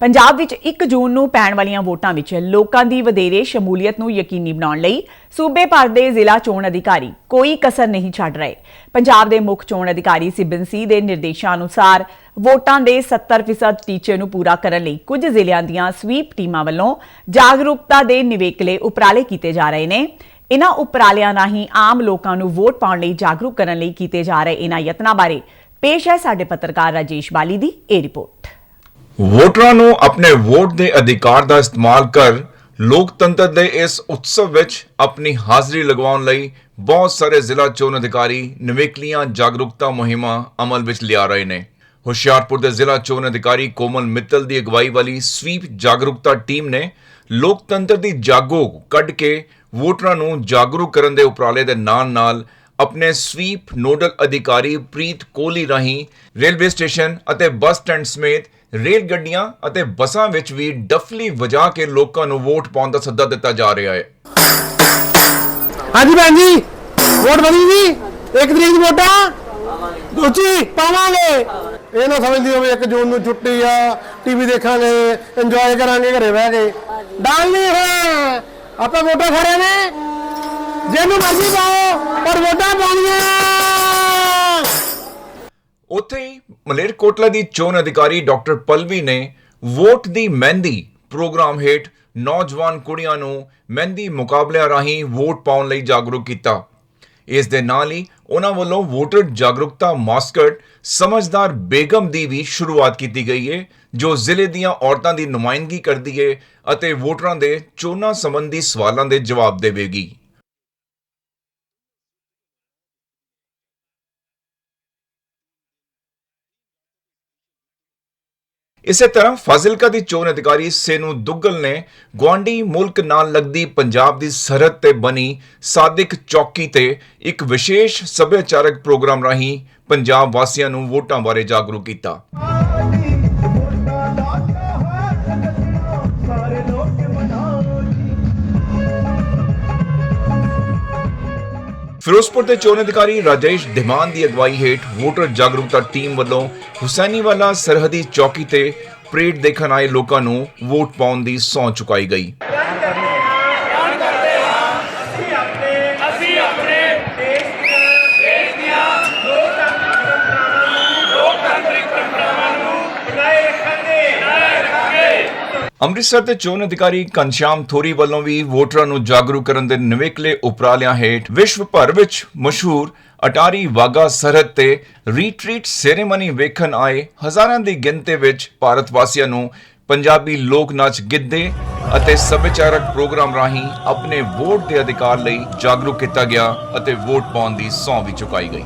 ਪੰਜਾਬ ਵਿੱਚ 1 ਜੂਨ ਨੂੰ ਪੈਣ ਵਾਲੀਆਂ ਵੋਟਾਂ ਵਿੱਚ ਲੋਕਾਂ ਦੀ ਵਧੇਰੇ ਸ਼ਮੂਲੀਅਤ ਨੂੰ ਯਕੀਨੀ ਬਣਾਉਣ ਲਈ ਸੂਬੇ ਭਰ ਦੇ ਜ਼ਿਲ੍ਹਾ ਚੋਣ ਅਧਿਕਾਰੀ ਕੋਈ ਕਸਰ ਨਹੀਂ ਛੱਡ ਰਹੇ। ਪੰਜਾਬ ਦੇ ਮੁੱਖ ਚੋਣ ਅਧਿਕਾਰੀ ਸਿਬਨਸੀ ਦੇ ਨਿਰਦੇਸ਼ਾਂ ਅਨੁਸਾਰ ਵੋਟਾਂ ਦੇ 70% ਟੀਚੇ ਨੂੰ ਪੂਰਾ ਕਰਨ ਲਈ ਕੁਝ ਜ਼ਿਲ੍ਹਿਆਂ ਦੀਆਂ ਸਵੀਪ ਟੀਮਾਂ ਵੱਲੋਂ ਜਾਗਰੂਕਤਾ ਦੇ ਨਿਵੇਕਲੇ ਉਪਰਾਲੇ ਕੀਤੇ ਜਾ ਰਹੇ ਨੇ। ਇਨ੍ਹਾਂ ਉਪਰਾਲਿਆਂ ਰਾਹੀਂ ਆਮ ਲੋਕਾਂ ਨੂੰ ਵੋਟ ਪਾਉਣ ਲਈ ਜਾਗਰੂਕ ਕਰਨ ਲਈ ਕੀਤੇ ਜਾ ਰਹੇ ਇਨ੍ਹਾਂ ਯਤਨਾਂ ਬਾਰੇ ਪੇਸ਼ ਹੈ ਸਾਡੇ ਪੱਤਰਕਾਰ ਰਾਜੇਸ਼ ਬਾਲੀ ਦੀ ਇਹ ਰਿਪੋਰਟ। ਵੋਟਰਾਂ ਨੂੰ ਆਪਣੇ ਵੋਟ ਦੇ ਅਧਿਕਾਰ ਦਾ ਇਸਤੇਮਾਲ ਕਰ ਲੋਕਤੰਤਰ ਦੇ ਇਸ ਉਤਸਵ ਵਿੱਚ ਆਪਣੀ ਹਾਜ਼ਰੀ ਲਗਵਾਉਣ ਲਈ ਬਹੁਤ ਸਾਰੇ ਜ਼ਿਲ੍ਹਾ ਚੋਣ ਅਧਿਕਾਰੀ ਨਿਵੇਕਲੀਆਂ ਜਾਗਰੂਕਤਾ ਮੁਹਿੰਮਾਂ ਅਮਲ ਵਿੱਚ ਲਿਆ ਰਹੇ ਨੇ। ਹੁਸ਼ਿਆਰਪੁਰ ਦੇ ਜ਼ਿਲ੍ਹਾ ਚੋਣ ਅਧਿਕਾਰੀ ਕੋਮਲ ਮਿੱਤਲ ਦੀ ਅਗਵਾਈ ਵਾਲੀ ਸਵੀਪ ਜਾਗਰੂਕਤਾ ਟੀਮ ਨੇ ਲੋਕਤੰਤਰ ਦੀ ਜਾਗੋ ਕੱਢ ਕੇ ਵੋਟਰਾਂ ਨੂੰ ਜਾਗਰੂਕ ਕਰਨ ਦੇ ਉਪਰਾਲੇ ਦੇ ਨਾਲ-ਨਾਲ ਆਪਣੇ ਸਵੀਪ ਨੋਡਲ ਅਧਿਕਾਰੀ ਪ੍ਰੀਤ ਕੋਹਲੀ ਰਾਹੀਂ ਰੇਲਵੇ ਸਟੇਸ਼ਨ ਅਤੇ ਬੱਸ ਸਟੈਂਡ ਸਮੇਤ ਰੇਲ ਗੱਡੀਆਂ ਅਤੇ ਬੱਸਾਂ ਵਿੱਚ ਵੀ ਡਫਲੀ ਵਜਾ ਕੇ ਲੋਕਾਂ ਨੂੰ ਵੋਟ ਪਾਉਣ ਦਾ ਸੱਦਾ ਦਿੱਤਾ ਜਾ ਰਿਹਾ ਹੈ। ਹਾਂਜੀ ਭੈਣ ਜੀ, ਵੋਟ ਬਣੀ ਜੀ। ਇੱਕ ਤਰੀਕ ਦੀ ਵੋਟਾਂ। ਦੂਜੀ, ਪਾਵਾਂਗੇ। ਇਹ ਨਾ ਸਮਝਦੀ ਹੋਵੇ 1 ਜੂਨ ਨੂੰ ਛੁੱਟੀ ਆ, ਟੀਵੀ ਦੇਖਾਂਗੇ ਇੰਜੋਏ ਕਰਾਂਗੇ, ਘਰੇ ਬਹਿ ਕੇ। ਡਾਲਨੀ ਹੈ ਆਪਾਂ ਵੋਟਾਂ ਖੜੇ ਨੇ। ਜਿਹਨੂੰ ਮਰਜ਼ੀ ਪਾਓ, ਪਰ ਵੋਟਾਂ ਪਾਉਣੀਆਂ। ਉੱਥੇ ਹੀ ਮਲੇਰਕੋਟਲਾ ਦੀ ਚੋਣ ਅਧਿਕਾਰੀ ਡਾਕਟਰ ਪਲਵੀ ਨੇ ਵੋਟ ਦੀ ਮਹਿੰਦੀ ਪ੍ਰੋਗਰਾਮ ਹੇਠ ਨੌਜਵਾਨ ਕੁੜੀਆਂ ਨੂੰ ਮਹਿੰਦੀ ਮੁਕਾਬਲਿਆਂ ਰਾਹੀਂ ਵੋਟ ਪਾਉਣ ਲਈ ਜਾਗਰੂਕ ਕੀਤਾ। ਇਸ ਦੇ ਨਾਲ ਹੀ ਉਹਨਾਂ ਵੱਲੋਂ ਵੋਟਰ ਜਾਗਰੂਕਤਾ ਮਾਸਕਟ ਸਮਝਦਾਰ ਬੇਗਮ ਦੀ ਵੀ ਸ਼ੁਰੂਆਤ ਕੀਤੀ ਗਈ ਹੈ ਜੋ ਜ਼ਿਲ੍ਹੇ ਦੀਆਂ ਔਰਤਾਂ ਦੀ ਨੁਮਾਇੰਦਗੀ ਕਰਦੀ ਹੈ ਅਤੇ ਵੋਟਰਾਂ ਦੇ ਚੋਣਾਂ ਸੰਬੰਧੀ ਸਵਾਲਾਂ ਦੇ ਜਵਾਬ ਦੇਵੇਗੀ। ਇਸੇ ਤਰ੍ਹਾਂ ਫਾਜ਼ਿਲਕਾ ਦੀ ਚੋਣ ਅਧਿਕਾਰੀ ਸੇਨੂ ਦੁੱਗਲ ਨੇ ਗਵਾਂਡੀ ਮੁਲਕ ਨਾਲ ਲੱਗਦੀ ਪੰਜਾਬ ਦੀ ਸਰਹੱਦ ਤੇ ਬਣੀ ਸਾਦਿਕ ਚੌਕੀ ਤੇ ਇੱਕ ਵਿਸ਼ੇਸ਼ ਸੱਭਿਆਚਾਰਕ ਪ੍ਰੋਗਰਾਮ ਰਾਹੀਂ ਪੰਜਾਬ ਵਾਸੀਆਂ ਨੂੰ ਵੋਟਾਂ ਬਾਰੇ ਜਾਗਰੂਕ ਕੀਤਾ। ਫਿਰੋਜ਼ਪੁਰ ਦੇ ਚੋਣ ਅਧਿਕਾਰੀ ਰਾਜੇਸ਼ ਧਿਮਾਨ ਦੀ ਅਗਵਾਈ ਹੇਠ ਵੋਟਰ ਜਾਗਰੂਕਤਾ ਟੀਮ ਵੱਲੋਂ ਹੁਸੈਨੀਵਾਲਾ ਸਰਹੱਦੀ ਚੌਕੀ ਤੇ ਪਰੇਡ ਦੇਖਣ ਆਏ ਲੋਕਾਂ ਨੂੰ ਵੋਟ ਪਾਉਣ ਦੀ ਸਹੁੰ ਚੁਕਾਈ ਗਈ। ਅੰਮ੍ਰਿਤਸਰ ਦੇ ਚੋਣ ਅਧਿਕਾਰੀ ਘਨਸ਼ਿਆਮ ਥੋਰੀ ਵੱਲੋਂ ਵੀ ਵੋਟਰਾਂ ਨੂੰ ਜਾਗਰੂਕ ਕਰਨ ਦੇ ਨਿਵੇਕਲੇ ਉਪਰਾਲਿਆਂ ਹੇਠ ਵਿਸ਼ਵ ਭਰ ਵਿੱਚ ਮਸ਼ਹੂਰ ਅਟਾਰੀ ਵਾਗਾ ਸਰਹੱਦ ਤੇ ਰੀਟਰੀਟ ਸੈਰੇਮਨੀ ਵੇਖਣ ਆਏ ਹਜ਼ਾਰਾਂ ਦੀ ਗਿਣਤੀ ਵਿੱਚ ਭਾਰਤ ਵਾਸੀਆਂ ਨੂੰ ਪੰਜਾਬੀ ਲੋਕ ਨਾਚ ਗਿੱਧੇ ਅਤੇ ਸੱਭਿਆਚਾਰਕ ਪ੍ਰੋਗਰਾਮ ਰਾਹੀਂ ਆਪਣੇ ਵੋਟ ਦੇ ਅਧਿਕਾਰ ਲਈ ਜਾਗਰੂਕ ਕੀਤਾ ਗਿਆ ਅਤੇ ਵੋਟ ਪਾਉਣ ਦੀ ਸਹੁੰ ਵੀ ਚੁਕਾਈ ਗਈ।